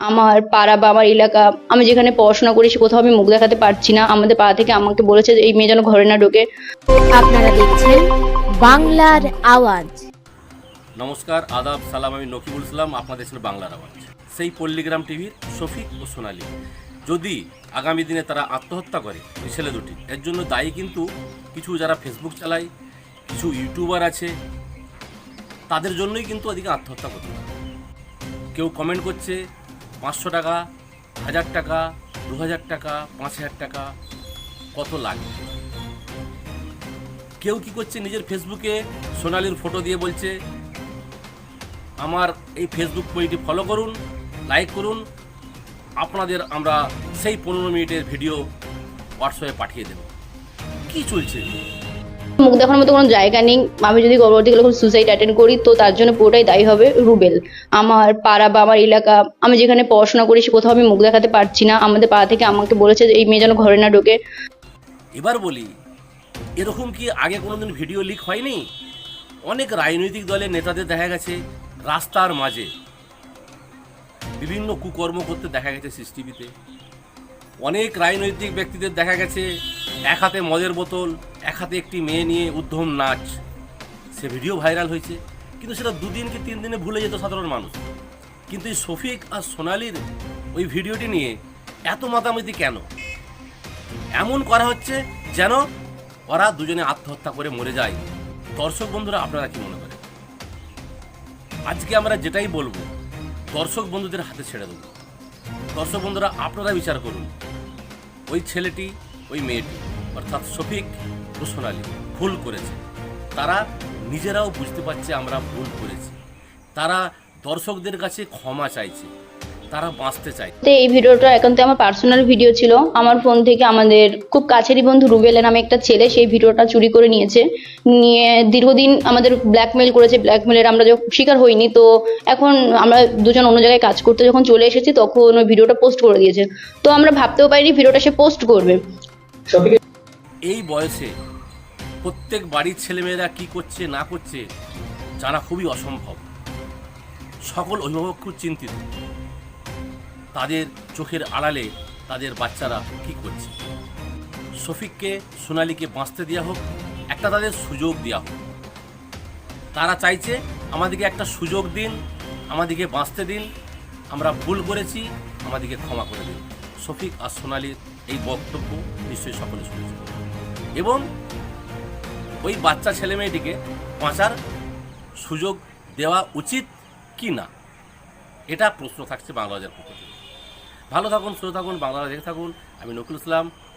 আমার পাড়া বা আমার এলাকা আমি যেখানে পড়াশোনা করেছি কোথাও আমি মুখ দেখাতে পারছি না। আমাদের পাড়া থেকে আমাকে বলেছে যে এই মেয়ে যেন ঘরে না ঢোকে। আপনারা দেখছেন বাংলার আওয়াজ। নমস্কার আদাব সালাম আমি নকিবুল ইসলাম আপনাদের ছিল বাংলার আওয়াজ। সেই পল্লীগ্রাম টিভির শফিক ও সোনালি। যদি আগামী দিনে তারা আত্মহত্যা করে এই ছেলে দুটি এর জন্য দায়ী কিন্তু কিছু যারা ফেসবুক চালায় কিছু ইউটিউবার আছে তাদের জন্যই কিন্তু ওদিকে আত্মহত্যা করতে কেউ কমেন্ট করছে পাঁচশো টাকা, হাজার টাকা, দু হাজার টাকা, পাঁচ হাজার টাকা, কত লাগে? কেউ কি করছে নিজের ফেসবুকে সোনালির ফটো দিয়ে বলছে, আমার এই ফেসবুক পেজটি ফলো করুন লাইক করুন, আপনাদের আমরা সেই পনেরো মিনিটের ভিডিও হোয়াটসঅ্যাপে পাঠিয়ে দেব। কি চলছে? মুখ দেখানোর মতো কোনো জায়গা নেই। আমি যদি গর্ভবতীকালে কোনো সুসাইড অ্যাটেন্ড করি, তো তার জন্য পুরোটাই দায়ী হবে রুবেল। আমার পাড়া বা আমার এলাকা, আমি যেখানে পড়াশোনা করেছি কোথাও আমি মুখ দেখাতে পারছি না। আমাদের পাড়া থেকে আমাকে বলেছে যে, এই মেয়ে যেন ঘরে না ঢোকে। এবার বলি, এরকম কি আগে কোনোদিন ভিডিও লিক হয়নি? অনেক রাজনৈতিক দলের নেতাদের দেখা গেছে রাস্তার মাঝে। বিভিন্ন কুকর্ম করতে দেখা গেছে সিসটিভিতে অনেক রাজনৈতিক ব্যক্তিদের দেখা গেছে এক হাতে মদের বোতল, এক হাতে একটি মেয়ে নিয়ে উদ্ধম নাচ। সে ভিডিও ভাইরাল হয়েছে, কিন্তু সেটা দুদিন কি তিন দিনে ভুলে যেত সাধারণ মানুষ। কিন্তু এই শফিক আর সোনালির ওই ভিডিওটি নিয়ে এত মাতামাতি কেন? এমন করা হচ্ছে যেন ওরা দুজনে আত্মহত্যা করে মরে যায়। দর্শক বন্ধুরা, আপনারা কি মনে করেন? আজকে আমরা যেটাই বলব, দর্শক বন্ধুদের হাতে ছেড়ে দেবো। দর্শক বন্ধুরা, আপনারা বিচার করুন। ওই ছেলেটি, ওই মেয়েটি। অর্থাৎ শফিক ও সোনালি ভুল করেছে। তারা নিজেরাও বুঝতে পারছে আমরা ভুল করেছি। তারা দর্শকদের কাছে ক্ষমা চাইছে। তারা বাঁচতে তো এই ভিডিওটা একান্ত আমার পার্সোনাল ভিডিও ছিল। আমার ফোন থেকে আমাদের খুব কাছেরই বন্ধু রুবেলের নামে একটা ছেলে সেই ভিডিওটা চুরি করে নিয়েছে। নিয়ে দীর্ঘদিন আমাদের ব্ল্যাকমেল করেছে। ব্ল্যাকমেলের আমরা যখন শিকার হইনি তো এখন আমরা দুজন অন্য জায়গায় কাজ করতে যখন চলে এসেছি তখন ওই ভিডিওটা পোস্ট করে দিয়েছে। তো আমরা ভাবতেও পারিনি ভিডিওটা সে পোস্ট করবে। এই বয়সে প্রত্যেক বাড়ির ছেলেমেয়েরা কি করছে, না করছে জানা খুবই অসম্ভব। সকল অভিভাবক খুব চিন্তিত। তাদের চোখের আড়ালে তাদের বাচ্চারা কি করছে। শফিককে, সোনালিকে বাঁচতে দেওয়া হোক, একটা তাদের সুযোগ দেওয়া হোক। তারা চাইছে, আমাদেরকে একটা সুযোগ দিন, আমাদেরকে বাঁচতে দিন, আমরা ভুল করেছি, আমাদেরকে ক্ষমা করে দিন। শফিক আর সোনালির এই বক্তব্য নিশ্চয়ই সকলে শুনেছে। এবং ওই বাচ্চা ছেলে মেয়েটিকে বাঁচার সুযোগ দেওয়া উচিত কি না? এটা প্রশ্ন থাকছে বাংলাদেশের পক্ষ থেকে। ভালো থাকুন, সুস্থ থাকুন, বাংলা থাকুন। আমি নকুল ইসলাম।